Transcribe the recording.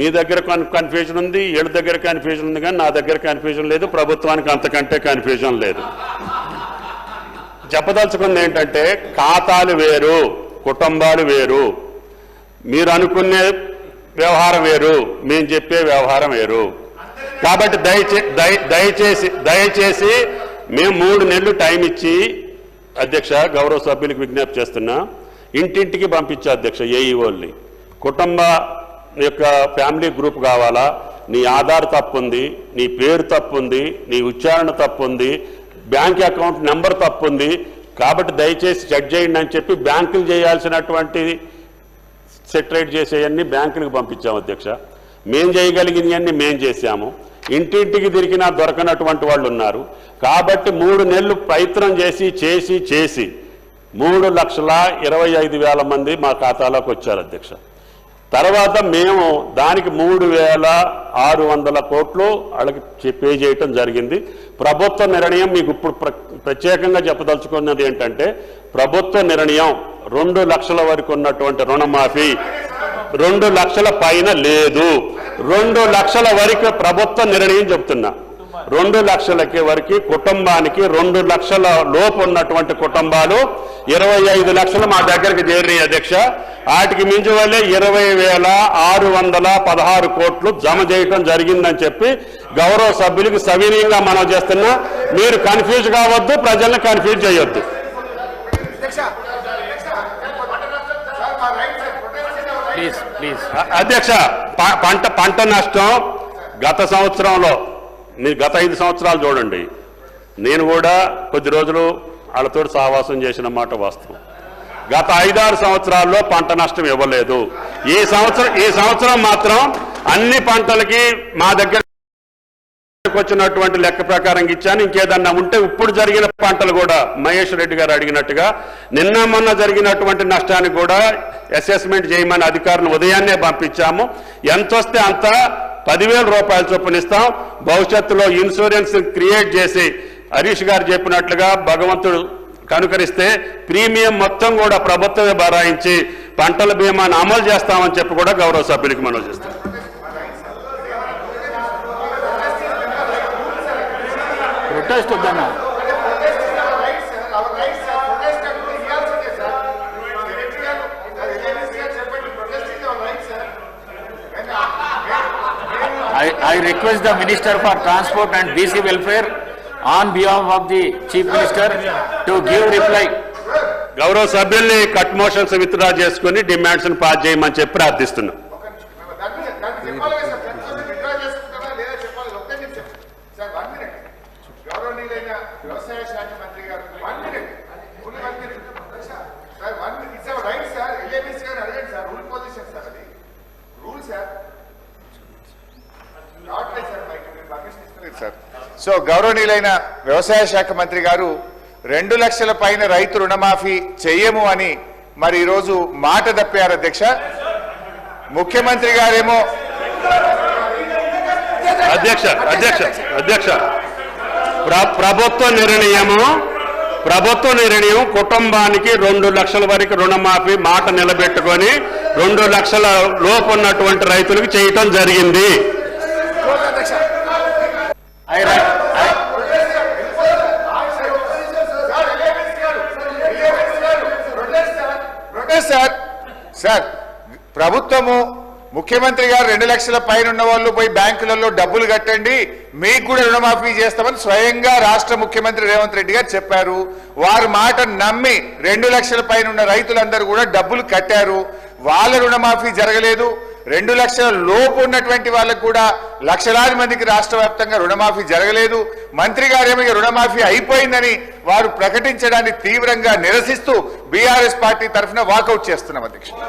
మీ దగ్గర కన్ఫ్యూజన్ ఉంది వీళ్ళ దగ్గర కన్ఫ్యూజన్ ఉంది కానీ నా దగ్గర కన్ఫ్యూజన్ లేదు ప్రభుత్వానికి అంతకంటే కన్ఫ్యూజన్ లేదు. చెప్పదలుచుకుంది ఏంటంటే ఖాతాలు వేరు కుటుంబాలు వేరు. మీరు అనుకునే వ్యవహారం వేరు మేము చెప్పే వ్యవహారం వేరు. కాబట్టి దయచే దయచేసి దయచేసి మేము మూడు నెలలు టైం ఇచ్చి అధ్యక్ష గౌరవ సభ్యులకు విజ్ఞప్తి చేస్తున్నా. ఇంటింటికి పంపించే అధ్యక్ష ఏఈఓల్ని కుటుంబ యొక్క ఫ్యామిలీ గ్రూప్ కావాలా? నీ ఆధార్ తప్పు ఉంది నీ పేరు తప్పు ఉంది నీ ఉచ్చారణ తప్పు ఉంది బ్యాంక్ అకౌంట్ నెంబర్ తప్పు ఉంది కాబట్టి దయచేసి చెక్ చేయండి అని చెప్పి బ్యాంకులు చేయాల్సినటువంటి సెటరేట్ చేసేవన్నీ బ్యాంకులకు పంపించాము అధ్యక్ష. మేం చేయగలిగినవన్నీ మేం చేశాము. ఇంటింటికి తిరిగినా దొరకనటువంటి వాళ్ళు ఉన్నారు. కాబట్టి మూడు నెలలు ప్రయత్నం చేసి చేసి చేసి మూడు లక్షల ఇరవై ఐదు వేల మంది మా ఖాతాలోకి వచ్చారు అధ్యక్ష. తర్వాత మేము దానికి మూడు వేల ఆరు వందల కోట్లు వాళ్ళకి పే చేయటం జరిగింది. ప్రభుత్వ నిర్ణయం మీకు ఇప్పుడు ప్ర- ప్రత్యేకంగా చెప్పదలుచుకున్నది ఏంటంటే ప్రభుత్వ నిర్ణయం రెండు లక్షల వరకు ఉన్నటువంటి రుణమాఫీ. రెండు లక్షల పైన లేదు. రెండు లక్షల వరకు ప్రభుత్వ నిర్ణయం చెప్తున్నా. రెండు లక్షలకి వరకు కుటుంబానికి రెండు లక్షల లోపు ఉన్నటువంటి కుటుంబాలు ఇరవై ఐదు లక్షలు మా దగ్గరికి చేరినాయి అధ్యక్ష. వాటికి మించి వల్లే ఇరవై వేల ఆరు వందల పదహారు కోట్లు జమ చేయటం జరిగిందని చెప్పి గౌరవ సభ్యులకు సవినీయంగా మనం చేస్తున్నా మీరు కన్ఫ్యూజ్ కావద్దు ప్రజల్ని కన్ఫ్యూజ్ చేయొద్దు. అధ్యక్ష పంట పంట నష్టం గత సంవత్సరంలో మీరు గత ఐదు సంవత్సరాలు చూడండి. నేను కూడా కొద్ది రోజులు వాళ్ళతో సహవాసం చేసిన మాట వాస్తవం. గత ఐదారు సంవత్సరాల్లో పంట నష్టం ఇవ్వలేదు. ఈ సంవత్సరం ఈ సంవత్సరం మాత్రం అన్ని పంటలకి మా దగ్గర వచ్చినటువంటి లెక్క ప్రకారం ఇచ్చాను. ఇంకేదన్నా ఉంటే ఇప్పుడు జరిగిన పంటలు కూడా మహేష్ రెడ్డి గారు అడిగినట్టుగా నిన్న మొన్న జరిగినటువంటి నష్టానికి కూడా అసెస్మెంట్ చేయమని అధికారులు ఉదయాన్నే పంపించాము. ఎంత వస్తే అంత పదివేల రూపాయల చొప్పున ఇస్తాం. భవిష్యత్తులో ఇన్సూరెన్స్ క్రియేట్ చేసి హరీష్ గారు చెప్పినట్లుగా భగవంతుడు కనుకరిస్తే ప్రీమియం మొత్తం కూడా ప్రభుత్వమే భరాయించి పంటల బీమాను అమలు చేస్తామని చెప్పి కూడా గౌరవ సభ్యులకి మనం చేస్తాం. ప్రొటెస్ట్ వద్దన్నా I, I request the Minister for Transport and BC Welfare on behalf of the Chief Minister to give reply. గౌరవ సభ్యుల్ని కట్ మోషన్స్ విత్డ్రా చేసుకుని డిమాండ్స్ పాస్ చేయమని చెప్పి ప్రార్థిస్తున్నాం రూల్ పొజిషన్ సార్ అది రూల్ సార్ రావట్లేదు సార్ సార్ సో గౌరవనీయులైన వ్యవసాయ శాఖ మంత్రి గారు రెండు లక్షల పైన రైతు రుణమాఫీ చెయ్యము అని మరి ఈరోజు మాట తప్పారు అధ్యక్ష. ముఖ్యమంత్రి గారేమో అధ్యక్ష అధ్యక్ష అధ్యక్ష. ప్ర- ప్రభుత్వ నిర్ణయము ప్రభుత్వ నిర్ణయం కుటుంబానికి రెండు లక్షల వరకు రుణమాఫీ మాట నిలబెట్టుకొని రెండు లక్షల లోపు ఉన్నటువంటి రైతులకు చేయటం జరిగింది. సార్ ప్రభుత్వము ముఖ్యమంత్రి గారు రెండు లక్షల పైన ఉన్న వాళ్ళు పోయి బ్యాంకులలో డబ్బులు కట్టండి మీకు కూడా రుణమాఫీ చేస్తామని స్వయంగా రాష్ట్ర ముఖ్యమంత్రి రేవంత్ రెడ్డి గారు చెప్పారు. వారి మాట నమ్మి రెండు లక్షల పైన ఉన్న రైతులందరూ కూడా డబ్బులు కట్టారు. వాళ్ళ రుణమాఫీ జరగలేదు. రెండు లక్షల లోపు ఉన్నటువంటి వాళ్ళకు కూడా లక్షలాది మందికి రాష్ట్ర వ్యాప్తంగా రుణమాఫీ జరగలేదు. మంత్రి గారేమో రుణమాఫీ అయిపోయిందని వారు ప్రకటించడాన్ని తీవ్రంగా నిరసిస్తూ బీఆర్ఎస్ పార్టీ తరఫున వాకౌట్ చేస్తున్నాం అధ్యక్షుడు.